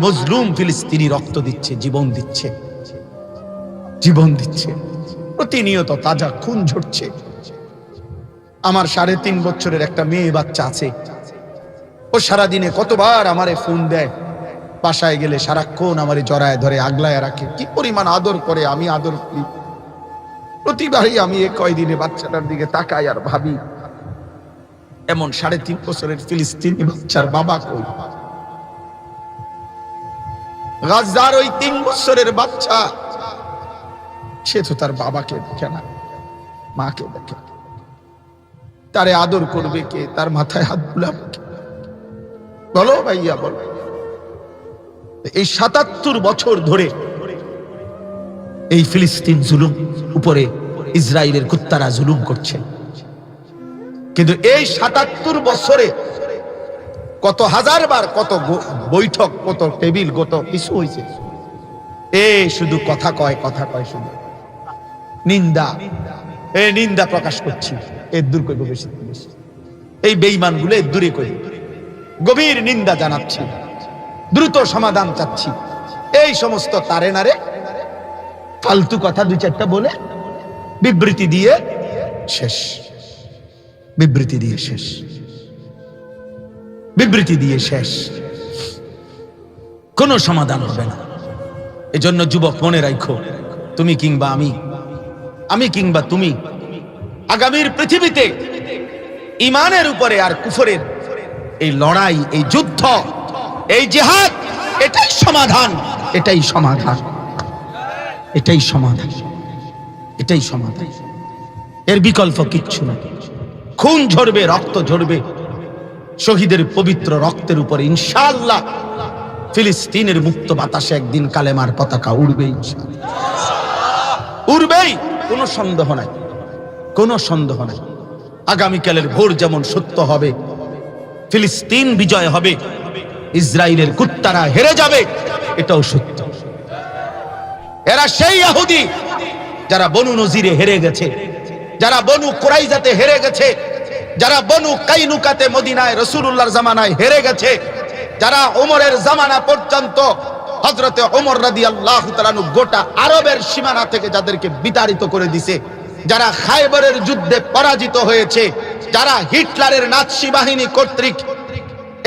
মজলুম ফিলিস্তিনি রক্ত দিচ্ছে, জীবন দিচ্ছে। জীবন দিচ্ছে। প্রতিনিয়ত তাজা খুন ঝরছে। আমার সাড়ে তিন বছরের একটা মেয়ে বাচ্চা আছে। ও সারাদিনে কতবার আমারে ফোন দেয়। বাসায় গেলে সারাক্ষণ আমারে জড়ায় ধরে, আগলায় রাখে। কি পরিমাণ আদর করে, আমি আদর করি। প্রতিবারই আমি এ কয়দিনে বাচ্চাটার দিকে তাকাই আর ভাবি, এমন সাড়ে তিন বছরের ফিলিস্তিনি বাচ্চার বাবা কই? গাজার ওই তিন বছরের বাচ্চা। সে তো তার বাবাকে দেখে না, মাকে দেখে। তারে আদর করবে কে? তার মাথায় হাত বুলাবে বলো ভাইয়া, বলো। এই সাতাত্তর বছর ধরে এই ফিলিস্তিন জুলুম উপরে ইসরায়েলের কুত্তারা জুলুম করছে। কিন্তু এই সাতাত্তর বছরে কত হাজার বার, কত বৈঠক, কত টেবিল, কত কিছু হয়েছে এ শুধু কথা কয় কথা কয় শুধু। নিন্দা। এ নিন্দা প্রকাশ করছি। এর দূর করব বেশি এই বেইমানগুলো দূরে করি গভীর নিন্দা জানাচ্ছি। দ্রুত সমাধান চাচ্ছি। এই সমস্ত তারে নারে ফালতু কথা দুই চারটা বলে বিবৃতি দিয়ে শেষ। বিবৃতি দিয়ে শেষ। বিবৃতি দিয়ে শেষ। কোনো সমাধান হবে না। এজন্য যুবক, মনে রাখো, তুমি কিংবা আমি আমি কিংবা তুমি, আগামীর পৃথিবীতে ইমানের উপরে আর কুফরের এই লড়াই, এই যুদ্ধ, এই জেহাদ, এটাই সমাধান এটাই সমাধান এটাই সমাধান এটাই সমাধান। এর বিকল্প কিচ্ছু না খুন ঝরবে, রক্ত ঝরবে শহীদের পবিত্র রক্তের উপরে ইনশাআল্লাহ ফিলিস্তিনের মুক্ত বাতাসে একদিন কালেমার পতাকা উড়বে উড়বেই। কোনো সন্দেহ নাই। কোনো সন্দেহ নাই। আগামীকালের ভোর যেমন সত্য হবে, ফিলিস্তিন বিজয় হবে ইসরায়েলের কুত্তারা হেরে যাবে, এটাও সত্য। এরা সেই ইহুদি যারা বনু নজিরে হেরে গেছে, যারা বনু কোরাইজাতে হেরে গেছে যারা বনু কাইনুকাতে মদিনায় রসুল্লাহর জামানায় হেরে গেছে, যারা ওমরের জামানা পর্যন্ত হজরতে ওমর রাদি আল্লাহ গোটা আরবের সীমানা থেকে যাদেরকে বিতাড়িত করে দিছে, যারা খাইবরের যুদ্ধে পরাজিত হয়েছে, যারা হিটলারের নাৎসি বাহিনী কর্তৃক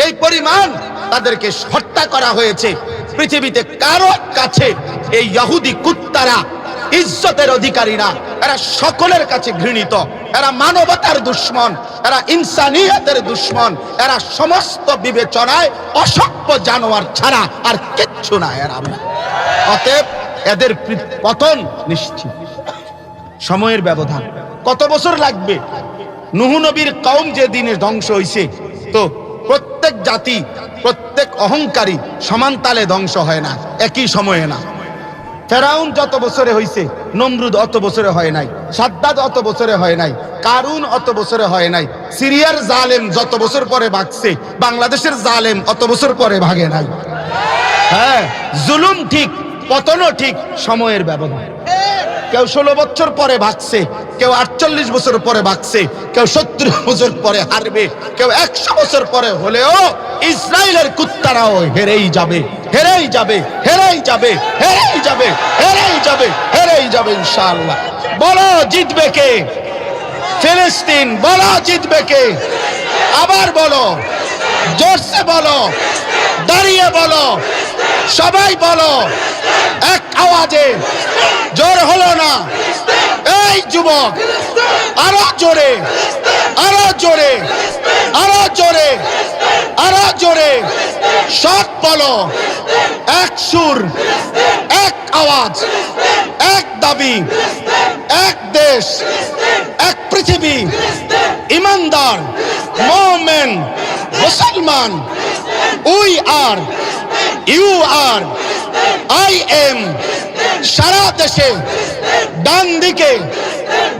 এই পরিমাণ তাদেরকে হত্যা করা হয়েছে, পৃথিবীতে কারও কাছে এই ইহুদি কুত্তারা ইজ্জতের অধিকারী না। এরা সকলের কাছে ঘৃণিত। এরা মানবতার দুশ্মন, এরা ইনসানিয়তের দুশ্মন, এরা সমস্ত বিবেচনায় অসভ্য জানোয়ার ছাড়া আর কিচ্ছু না এরা। অতএব এদের পতন নিশ্চিত। সময়ের ব্যবধান। কত বছর লাগবে? নুহু নবীর কওম যে দিনে ধ্বংস হইছে, তো প্রত্যেক জাতি, প্রত্যেক অহংকারী সমান তালে ধ্বংস হয় না, একই সময়ে না। ফেরাউন যত বছরে হইছে, নমরুদ অত বছরে হয় নাই, সাদ্দাদ অত বছরে হয় নাই, কারুন অত বছরে হয় নাই, সিরিয়ার জালেম যত বছর পরে ভাগছে, বাংলাদেশের জালেম অত বছর পরে ভাগে নাই। হ্যাঁ জুলুম ঠিক, পতনও ঠিক, সময়ের ব্যবধান। কেউ ষোলো বছর পরে ভাগছে, কেউ আটচল্লিশ বছর পরে ভাগছে, কেউ সত্তর বছর পরে হারবে, কেউ একশো বছর পরে হলেও ইসরায়েলের কুত্তারাও হেরেই যাবে হেরেই যাবে হেরেই যাবে হেরেই যাবে হেরেই যাবে হেরেই যাবে ইনশাআল্লাহ। বলো জিতবে কে? ফিলিস্তিন, বলো জিতবে কে? আবার বলো, জোরসে বলো, দাঁড়িয়ে বলো। সবাই বলো, এক আওয়াজে, জোর হলো না। এই যুবক, আরও জোরে আরও জোরে আরও জোরে আরও জোরে। সব বলো, এক সুর, এক আওয়াজ, এক দাবি, এক দেশ, এক পৃথিবী। ইমানদার, মোমেন, মুসলমান, we are you are I am সারা দেশে, ডান দিকে,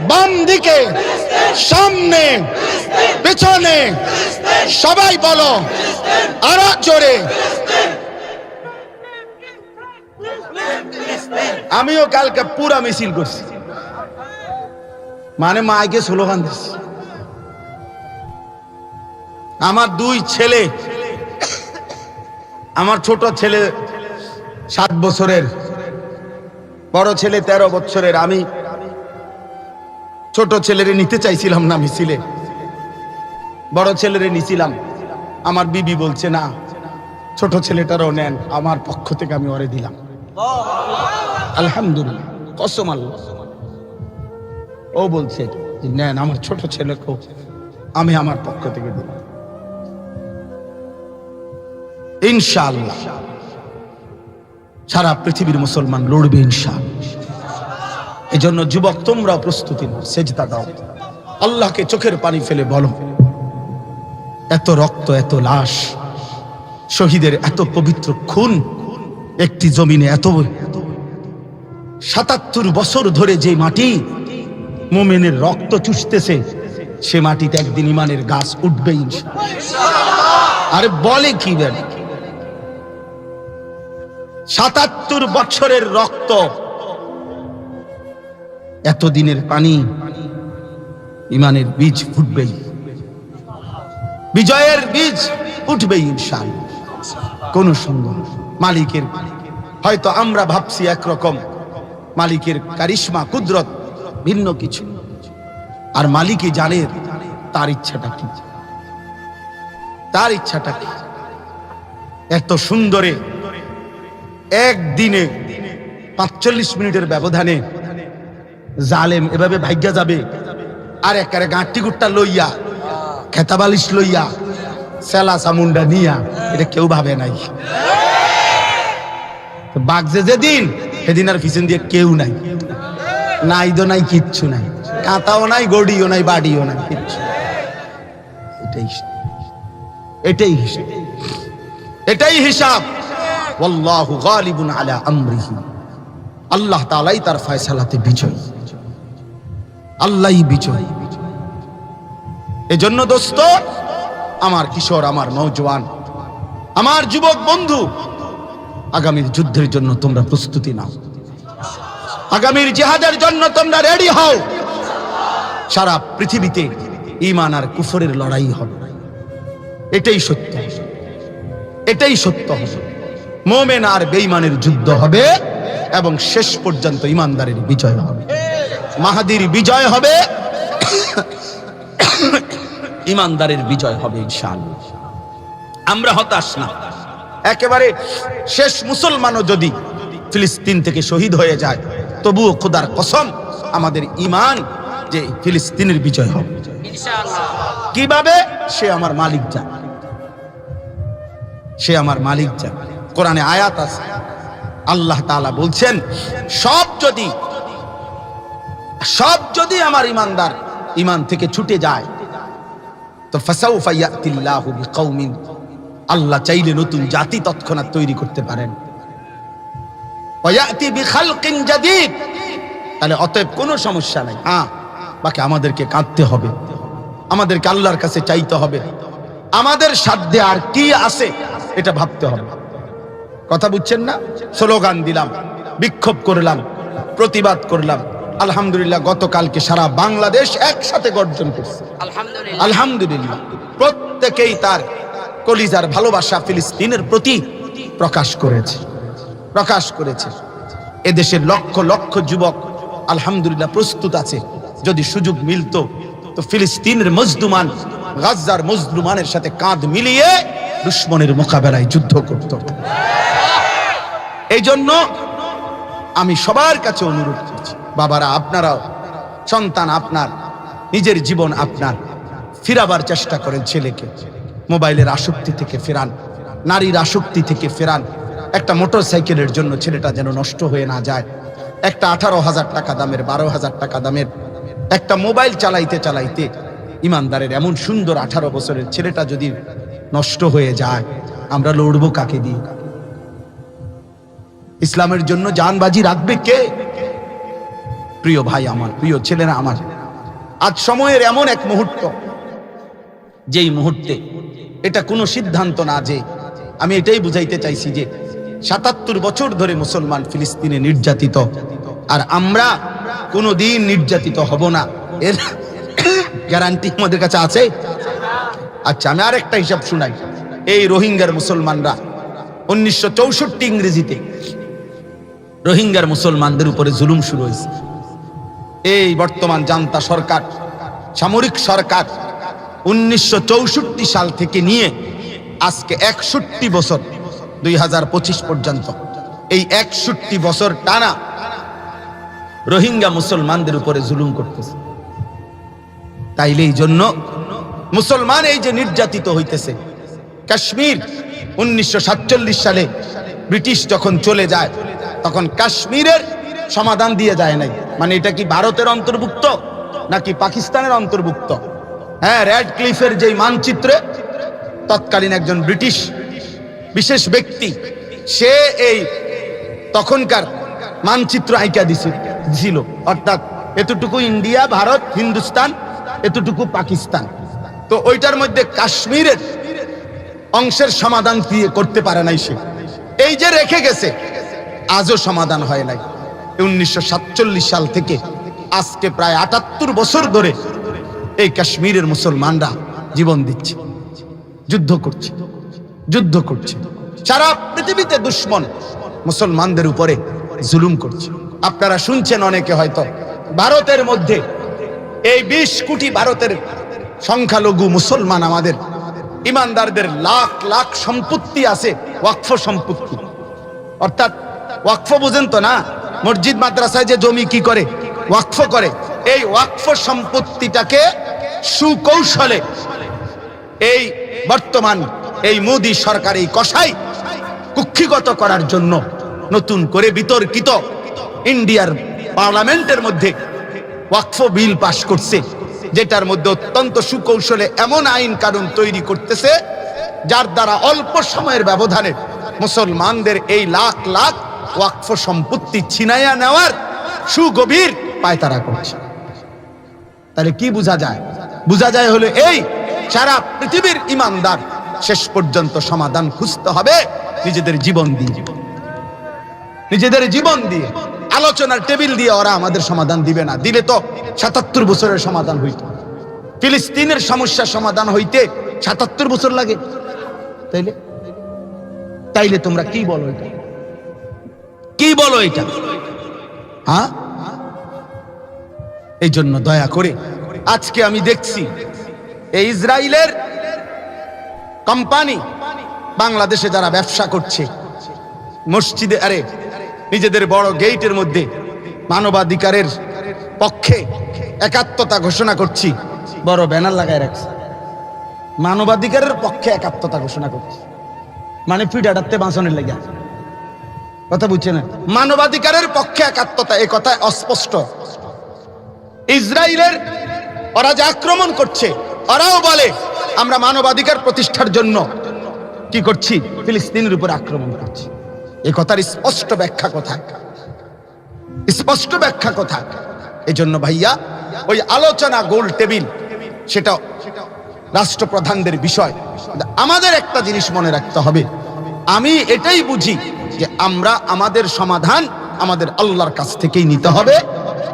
বাম দিকে, সামনে, পেছনে, সবাই বলো, আরও জোরে। আমিও কালকে পুরা মিছিল করছি। মানে মাইকে স্লোগান দিচ্ছি। আমার দুই ছেলে আমার ছোট ছেলে সাত বছরের, বড় ছেলে তেরো বছরের। আমি ছোট ছেলেরে নিতে চাইছিলাম না মিছিলে। বড় ছেলেরে নিছিলাম। আমার বিবি বলছে, না, ছোট ছেলেটারও নেন, আমার পক্ষ থেকে আমি ওরে দিলাম। আলহামদুলিল্লাহ, কসম ও বলছে নেন, আমার ছোট ছেলেকেও আমি আমার পক্ষ থেকে দিলাম। সারা পৃথিবীর মুসলমান লড়বে ইনশাআল্লাহ। এই জন্য যুবক তোমরা প্রস্তুতি নাও, সেজদা দাও। আল্লাহকে চোখের পানি ফেলে বলো। এত রক্ত, এত লাশ, শহীদের এত পবিত্র খুন, একটি জমিনে এত সাতাত্তর বছর ধরে যে মাটি মোমেনের রক্ত চুষতেছে, সে মাটিতে একদিন ইমানের গাছ উঠবে আরে বলে কি বেন সাতাত্তর বছরের রক্ত। এতদিনের পানি ইমানের বীজ ফুটবেই। বিজয়ের বীজ উঠবেই ইনশাল। কোন সন্দেহ মালিকের, হয়তো আমরা ভাবছি একরকম। মালিকের কারিশমা, কুদরত, ভিন্ন কিছু। আর মালিকই জানে তার ইচ্ছাটা কি। তার ইচ্ছাটা কি। এত সুন্দরে একদিনে পাঁচচল্লিশ মিনিটের ব্যবধানে জালেম এভাবে ভাগ্যা যাবে। আর একারে গাঁটি গুট্টা লইয়া, খেতাবালিশ লইয়া, সেলা সামুন্ডা নিয়া, এটা কেউ ভাবে নাই। বাগজে যেদিন, সেদিন আর পিছন দিয়ে কেউ নাই। নাই তো নাই, কিচ্ছু নাই। কাঁতাও নাই, গড়িও নাই, বাড়িও নাই, কিচ্ছু এটাই এটাই হিসাব এটাই হিসাব। আল্লাহ তার ফয়সালাতে বিজয়। আল্লাহই বিজয়। এজন্য দোস্ত, আমার কিশোর, আমার নওজোয়ান, আমার যুবক বন্ধু, আগামীর যুদ্ধের জন্য তোমরা প্রস্তুতি নাও। আগামীর জেহাদের জন্য তোমরা রেডি হও। সারা পৃথিবীতে ইমান আর কুফরের লড়াই হবে। এটাই সত্য। এটাই সত্য হবে। মোমেন আর বেঈমানের যুদ্ধ হবে এবং শেষ পর্যন্ত ইমানদারের বিজয় হবে। মাহাদির বিজয় হবে। ইমানদারের বিজয় হবে আমরা হতাশ না। একেবারে শেষ মুসলমানও যদি ফিলিস্তিন থেকে শহীদ হয়ে যায়, তবুও খোদার কসম, আমাদের ইমান যে ফিলিস্তিনের বিজয় হবে। কীভাবে? সে আমার মালিক জান। সে আমার মালিক জান। কোরআনে আয়াত আছে। আল্লাহ তাআলা বলছেন, সব যদি সব যদি আমার ইমানদার ইমান থেকে ছুটে যায়, তো ফাসাউফা ইয়াতিল্লাহু বিকাউমিন আল্লাহ চাইলে নতুন জাতি তৎক্ষণাৎ তৈরি করতে পারেন। বিখালকিন জাদীদ, তাহলে অতএব কোনো সমস্যা নাই। হ্যাঁ বাকি আমাদেরকে কাঁদতে হবে। আমাদেরকে আল্লাহর কাছে চাইতে হবে। আমাদের সাধ্যে আর কি আছে, এটা ভাবতে হবে। কথা বুঝছেন না? স্লোগান দিলাম বিক্ষোভ করলাম প্রতিবাদ করলাম। আলহামদুলিল্লাহ গতকালকে সারা বাংলাদেশ একসাথে গর্জন করছে। আলহামদুলিল্লাহ। প্রত্যেকেই তার কলিজার ভালোবাসা ফিলিস্তিনের প্রতি প্রকাশ করেছে। প্রকাশ করেছে। এদেশের লক্ষ লক্ষ যুবক আলহামদুলিল্লাহ প্রস্তুত আছে। যদি সুযোগ মিলতো তো ফিলিস্তিনের মজদুমান গাজ্জার মজদুমানের সাথে কাঁধ মিলিয়ে দুশ্মনের মোকাবেলায় যুদ্ধ করত। এই জন্য আমি সবার কাছে অনুরোধ করছি, বাবারা আপনারাও, সন্তান আপনার, নিজের জীবন আপনার, ফিরাবার চেষ্টা করেন ছেলেকে। মোবাইলের আসক্তি থেকে ফেরান, নারীর আসক্তি থেকে ফেরান, একটা মোটর সাইকেলের জন্য ছেলেটা যেন নষ্ট হয়ে না যায়। একটা আঠারো হাজার টাকা দামের, বারো হাজার টাকা দামের, একটা মোবাইল চালাইতে চালাইতে, ইমানদারের এমন সুন্দর আঠারো বছরের ছেলেটা যদি নষ্ট হয়ে যায়। আমরা লড়বো কাকে দিয়ে? ইসলামের জন্য জানবাজি রাখবে কে? প্রিয় ভাই আমার, প্রিয় ছেলেরা আমার, আজ সময়ের এমন এক মুহূর্ত, যেই মুহূর্তে এটা কোনো সিদ্ধান্ত না যে আমি এটাই বুঝাইতে চাইছি যে সাতাত্তর বছর ধরে মুসলমান ফিলিস্তিনে নির্যাতিত, আর আমরা কোনো দিন নির্যাতিত হব না। এর গ্যারান্টি আমাদের কাছে আছে। আচ্ছা আমি আরেকটা হিসাব শুনাই। এই রোহিঙ্গার মুসলমানরা উনিশশো চৌষট্টি ইংরেজিতে রোহিঙ্গার মুসলমানদের উপরে জুলুম শুরু হয়েছে। এই বর্তমান জান্তা সরকার, সামরিক সরকার উনিশশো চৌষট্টি সাল থেকে নিয়ে আজকে একষট্টি বছর, দুই হাজার পঁচিশ পর্যন্ত, এই একষট্টি বছর টানা রোহিঙ্গা মুসলমানদের উপরে জুলুম করতেছে। তাইলে এই জন্য মুসলমান এই যে নির্যাতিত হইতেছে। কাশ্মীর উনিশশো সাতচল্লিশ সালে ব্রিটিশ যখন চলে যায়, তখন কাশ্মীরের সমাধান দিয়ে যায় নাই। মানে এটা কি ভারতের অন্তর্ভুক্ত নাকি পাকিস্তানের অন্তর্ভুক্ত? হ্যাঁ রেড ক্লিফের যেই মানচিত্রে তৎকালীন একজন ব্রিটিশ বিশেষ ব্যক্তি, সে এই তখনকার মানচিত্র দিছিল দিছিল। অর্থাৎ এতটুকু ইন্ডিয়া, ভারত, হিন্দুস্তান, এতটুকু পাকিস্তান। তো ওইটার মধ্যে কাশ্মীরের অংশের সমাধান দিয়ে করতে পারে নাই সে। এই যে রেখে গেছে, আজও সমাধান হয় নাই। উনিশশো সাল থেকে আজকে প্রায় আটাত্তর বছর ধরে এই কাশ্মীরের মুসলমানরা জীবন দিচ্ছে, যুদ্ধ করছে যুদ্ধ করছে। সারা পৃথিবীতে দুশ্মন মুসলমানদের উপরে জুলুম করছে। আপনারা শুনছেন অনেকে হয়তো, ভারতের মধ্যে এই বিশ কোটি ভারতের সংখ্যালঘু মুসলমান আমাদের। ইমানদারদের লাখ লাখ সম্পত্তি আছে, ওয়াকফ সম্পত্তি। অর্থাৎ ওয়াকফ বুঝেন তো না? মসজিদ, মাদ্রাসায় যে জমি কি করে? ওয়াকফ করে। এই ওয়াকফ সম্পত্তিটাকে সুকৌশলে এই বর্তমান এই মোদি সরকার এই কষাই কুক্ষিগত করার জন্য নতুন করে বিতর্কিত ইন্ডিয়ার পার্লামেন্টের মধ্যে ওয়াকফ বিল পাশ করছে। যেটার মধ্যে অত্যন্ত সুকৌশলে এমন আইন কানুন তৈরি করতেছে, যার দ্বারা অল্প সময়ের ব্যবধানে মুসলমানদের এই লাখ লাখ ওয়াকফ সম্পত্তি ছিনাইয়া নেওয়ার সুগভীর পায়তারা করছে। তাহলে কি বোঝা যায়? বোঝা যায় হলো এই, সারা পৃথিবীর ইমানদার শেষ পর্যন্ত সমাধান খুঁজতে হবে নিজেদের জীবন দিয়ে। নিজেদের জীবন দিয়ে। আলোচনার টেবিল দিয়ে ওরা আমাদের সমাধান দিবে না। দিলে তো সাতাত্তর বছরের সমাধান হইত। ফিলিস্তিনের সমস্যার সমাধান হইতে সাতাত্তর বছর লাগে। তাইলে? তাইলে তোমরা কি বলো এটা? কি বলো এটা? হ্যাঁ? এই জন্য দয়া করে আজকে আমি দেখছি, এই ইসরায়েলের কোম্পানি বাংলাদেশে যারা ব্যবসা করছে, মসজিদে, আরে, নিজেদের বড় গেইটের মধ্যে মানবাধিকারের পক্ষে একাত্মতা ঘোষণা করছি। বড় ব্যানার লাগায় রাখছে। মানবাধিকারের পক্ষে একাত্মতা ঘোষণা করছি। মানে পিঠাটাতে বাঁচনের লেগে। কথা বুঝছে না? মানবাধিকারের পক্ষে একাত্মতা, এ কথা অস্পষ্ট। ইসরায়েলের ওরা যে আক্রমণ করছে, ওরাও বলে, আমরা মানবাধিকার প্রতিষ্ঠার জন্য কি করছি? ফিলিস্তিনের উপর আক্রমণ করছি। এ কথার স্পষ্ট ব্যাখ্যা কোথায়? স্পষ্ট ব্যাখ্যা কোথায়? এই জন্য ভাইয়া, ওই আলোচনা গোল টেবিল, সেটা রাষ্ট্রপ্রধানদের বিষয়। আমাদের একটা জিনিস মনে রাখতে হবে। আমি এটাই বুঝি যে আমরা আমাদের সমাধান আমাদের আল্লাহর কাছ থেকেই নিতে হবে,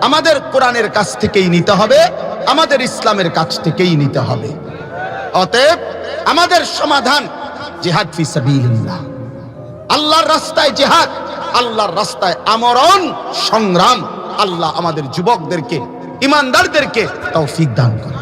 আমাদের কোরআনের কাছ থেকেই নিতে হবে, আমাদের ইসলামের কাছ থেকেই নিতে হবে। অতএব আমাদের সমাধান জিহাদ ফি সাবিলিল্লাহ। আল্লাহর রাস্তায় জেহাদ, আল্লাহর রাস্তায় আমরণ, সংগ্রাম। আল্লাহ আমাদের যুবকদেরকে ইমানদারদেরকে তৌফিক দান করে।